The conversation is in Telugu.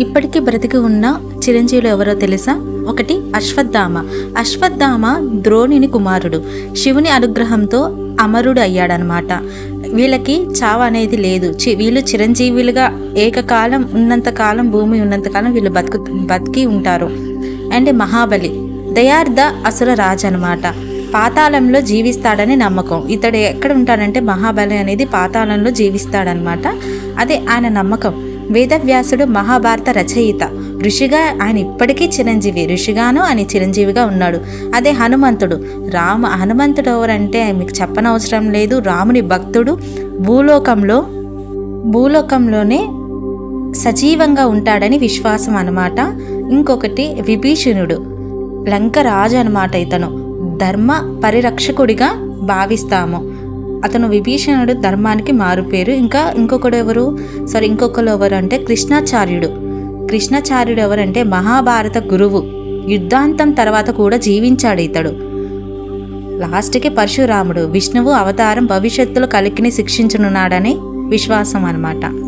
ఇప్పటికీ బ్రతికి ఉన్న చిరంజీవులు ఎవరో తెలుసా? ఒకటి అశ్వత్థామ. అశ్వత్థామ ద్రోణిని కుమారుడు. శివుని అనుగ్రహంతో అమరుడు అయ్యాడనమాట వీళ్ళకి చావ అనేది లేదు. చి- వీళ్ళు చిరంజీవులుగా ఏకకాలం ఉన్నంత కాలం భూమి ఉన్నంత కాలం వీళ్ళు బతుకు బతికి ఉంటారు. అండ్ మహాబలి. దే ద అసుర రాజు అనమాట పాతాళంలో జీవిస్తాడని నమ్మకం. ఇతడు ఎక్కడ ఉంటాడంటే మహాబలి అనేది పాతాళంలో జీవిస్తాడనమాట అదే ఆయన నమ్మకం. వేదవ్యాసుడు మహాభారత రచయిత. ఋషిగా ఆయన ఇప్పటికీ చిరంజీవి. ఋషిగాను ఆయన చిరంజీవిగా ఉన్నాడు. అదే హనుమంతుడు. రామ హనుమంతుడు ఎవరంటే మీకు చెప్పనవసరం లేదు. రాముని భక్తుడు భూలోకంలో భూలోకంలోనే సజీవంగా ఉంటాడని విశ్వాసం అనమాట ఇంకొకటి విభీషణుడు. లంక రాజు అనమాట ఇతను. ధర్మ పరిరక్షకుడిగా భావిస్తాము. అతను విభీషణుడు ధర్మానికి మారుపేరు ఇంకా ఇంకొకడు ఎవరు? సారీ ఇంకొకరు ఎవరు అంటే కృష్ణాచార్యుడు. కృష్ణాచార్యుడు ఎవరంటే మహాభారత గురువు. యుద్ధాంతం తర్వాత కూడా జీవించాడు ఇతడు. లాస్ట్కి పరశురాముడు. విష్ణువు అవతారం భవిష్యత్తులో కలికిని శిక్షించనున్నాడని విశ్వాసం అన్నమాట